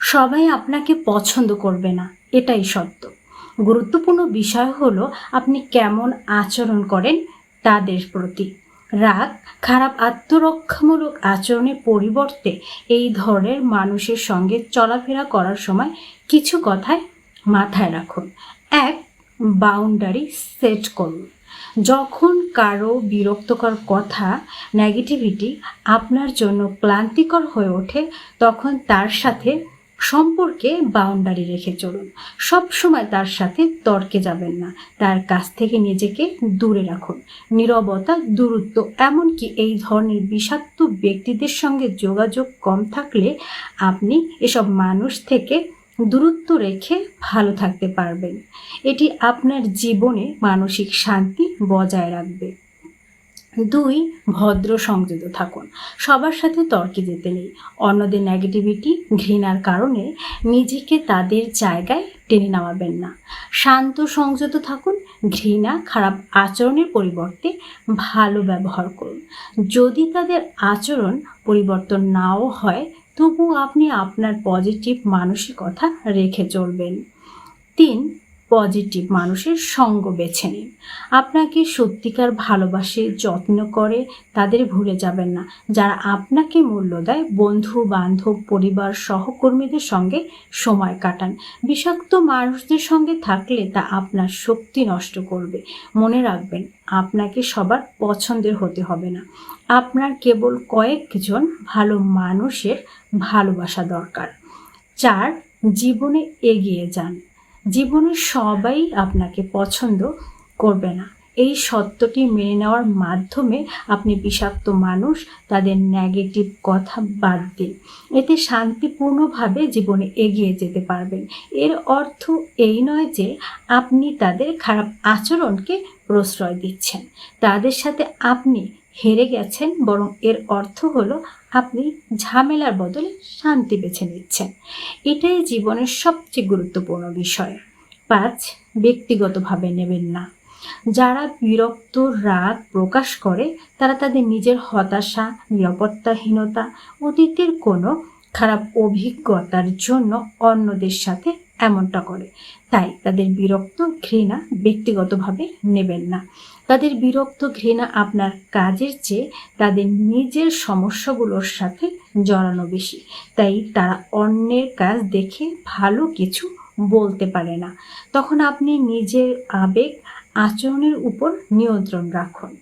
সবাই আপনাকে পছন্দ করবে না, এটাই সত্য। গুরুত্বপূর্ণ বিষয় হলো আপনি কেমন আচরণ করেন তাদের প্রতি। রাগ, খারাপ আত্মরক্ষামূলক আচরণের পরিবর্তে এই ধরনের মানুষের সঙ্গে চলাফেরা করার সময় কিছু কথায় মাথায় রাখুন। এক বাউন্ডারি সেট করুন। যখন কারও বিরক্তকর কথা নেগেটিভিটি আপনার জন্য ক্লান্তিকর হয়ে ওঠে, তখন তার সাথে সম্পর্কে বাউন্ডারি রেখে চলুন। সব সময় তার সাথে তর্কে যাবেন না। তার কাছ থেকে নিজেকে দূরে রাখুন। নীরবতা, দূরত্ব, এমনকি এই ধরনের বিষাক্ত ব্যক্তিদের সঙ্গে যোগাযোগ কম থাকলে আপনি এসব মানুষ থেকে দূরত্ব রেখে ভালো থাকতে পারবেন। এটি আপনার জীবনে মানসিক শান্তি বজায় রাখবে। দুই, ভদ্র সংযত থাকুন। সবার সাথে তর্কে যেতে নেই। অন্যদের নেগেটিভিটি ঘৃণার কারণে নিজেকে তাদের জায়গায় টেনে নামাবেন না। শান্ত, সংযত থাকুন। ঘৃণা, খারাপ আচরণের পরিবর্তে ভালো ব্যবহার করুন। যদি তাদের আচরণ পরিবর্তন নাও হয় তবু আপনি আপনার পজিটিভ মানসিকতা রেখে চলবেন। তিন পজিটিভ মানুষের সঙ্গ বেছে নিন। আপনাকে সত্যিকার ভালোবাসে, যত্ন করে তাদের ভুলে যাবেন না। যারা আপনাকে মূল্য দেয়, বন্ধু, বান্ধব, পরিবার, সহকর্মীদের সঙ্গে সময় কাটান। বিষাক্ত মানুষদের সঙ্গে থাকলে তা আপনার শক্তি নষ্ট করবে। মনে রাখবেন, আপনাকে সবার পছন্দের হতে হবে না। আপনার কেবল কয়েকজন ভালো মানুষের ভালোবাসা দরকার। চার, জীবনে এগিয়ে যান। জীবনে সবাই আপনাকে পছন্দ করবে না। এই সত্যটি মেনে নেওয়ার মাধ্যমে আপনি বিষাক্ত মানুষ, তাদের নেগেটিভ কথা বাদ দিন। এতে শান্তিপূর্ণভাবে জীবনে এগিয়ে যেতে পারবেন। এর অর্থ এই নয় যে আপনি তাদের খারাপ আচরণকে প্রশ্রয় দিচ্ছেন। তাদের সাথে আপনি হেরে গেছেন, বরং এর অর্থ হলো আপনি ঝামেলার বদলে শান্তি বেছে নিচ্ছেন। এটাই জীবনের সবচেয়ে গুরুত্বপূর্ণ বিষয়। পাঁচ, ব্যক্তিগতভাবে নেবেন না। যারা বিরক্ত রাগ প্রকাশ করে, তারা তাদের নিজের হতাশা, নিরাপত্তাহীনতা, অতীতের কোনো খারাপ অভিজ্ঞতার জন্য অন্যদের সাথে এমনটা করে। তাই তাদের বিরক্ত ঘৃণা ব্যক্তিগতভাবে নেবেন না। তাদের বিরক্ত ঘৃণা আপনার কাজের চেয়ে তাদের নিজের সমস্যাগুলোর সাথে জড়ানো বেশি। তাই তারা অন্যের কাজ দেখে ভালো কিছু বলতে পারে না। তখন আপনি নিজের আবেগ আচরণের উপর নিয়ন্ত্রণ রাখুন।